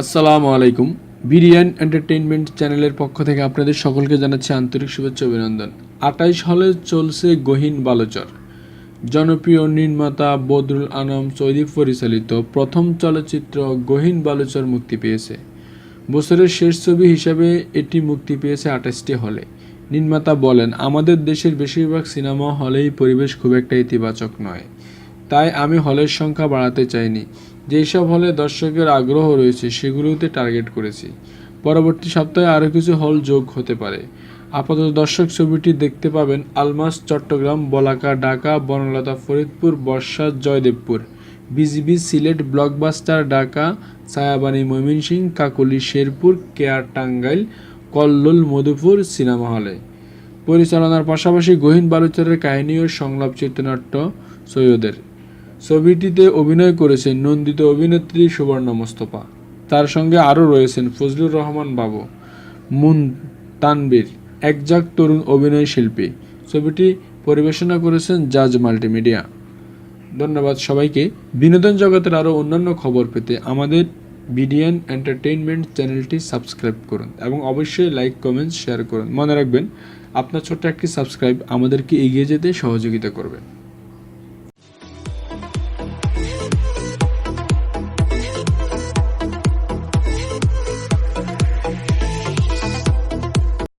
আসসালামু আলাইকুম। বিরিয়ান এন্টারটেইনমেন্ট চ্যানেলের পক্ষ থেকে আপনাদের সকলকে জানাচ্ছি আন্তরিক শুভেচ্ছা অভিনন্দন। আটাইশ হলে চলছে গহীন বালচর। জনপ্রিয় নির্মাতা বদরুল আনাম সৌদি পরিচালিত প্রথম চলচ্চিত্র গহীন বালুচর মুক্তি পেয়েছে। বছরের শেষ ছবি হিসাবে এটি মুক্তি পেয়েছে আঠাশটি হলে। নির্মাতা বলেন, আমাদের দেশের বেশিরভাগ সিনেমা হলেই পরিবেশ খুব একটা ইতিবাচক নয়। তাই আমি হলের সংখ্যা বাড়াতে চাইনি। যেসব হলে দর্শকের আগ্রহ রয়েছে, সেগুলোতে টার্গেট করেছি। পরবর্তী সপ্তাহে আরও কিছু হল যোগ হতে পারে। আপাতত দর্শক ছবিটি দেখতে পাবেন আলমাস, চট্টগ্রাম বলাকা ঢাকা, বনলতা, ফরিদপুর, বর্ষা, জয়দেবপুর, বিজিবি, সিলেট, ব্লকবাস্টার, ঢাকা, ছায়াবাণী, ময়মনসিংহ, কাকলি, শেরপুর, কেয়ার টাঙ্গাইল, কল্লোল, মধুপুর সিনেমা হলে। পরিচালনার পাশাপাশি গহীন বালুচরের কাহিনী ও সংলাপ চিত্রনাট্য সৈয়দের। ছবিটিতে অভিনয় করেছেন নন্দিত অভিনেত্রী সুবর্ণ মোস্তফা। তার সঙ্গে আরও রয়েছেন ফজলুর রহমান বাবু মুন তানবীর একজাক তরুণ অভিনয় শিল্পী। ছবিটি পরিবেশনা করেছেন জাজ মাল্টিমিডিয়া। ধন্যবাদ সবাইকে। বিনোদন জগতের আরও অন্যান্য খবর পেতে আমাদের বিডিএন এন্টারটেইনমেন্ট চ্যানেলটি সাবস্ক্রাইব করুন এবং অবশ্যই লাইক, কমেন্ট, শেয়ার করুন। মনে রাখবেন, আপনার ছোট্ট একটি সাবস্ক্রাইব আমাদেরকে এগিয়ে যেতে সহযোগিতা করবে।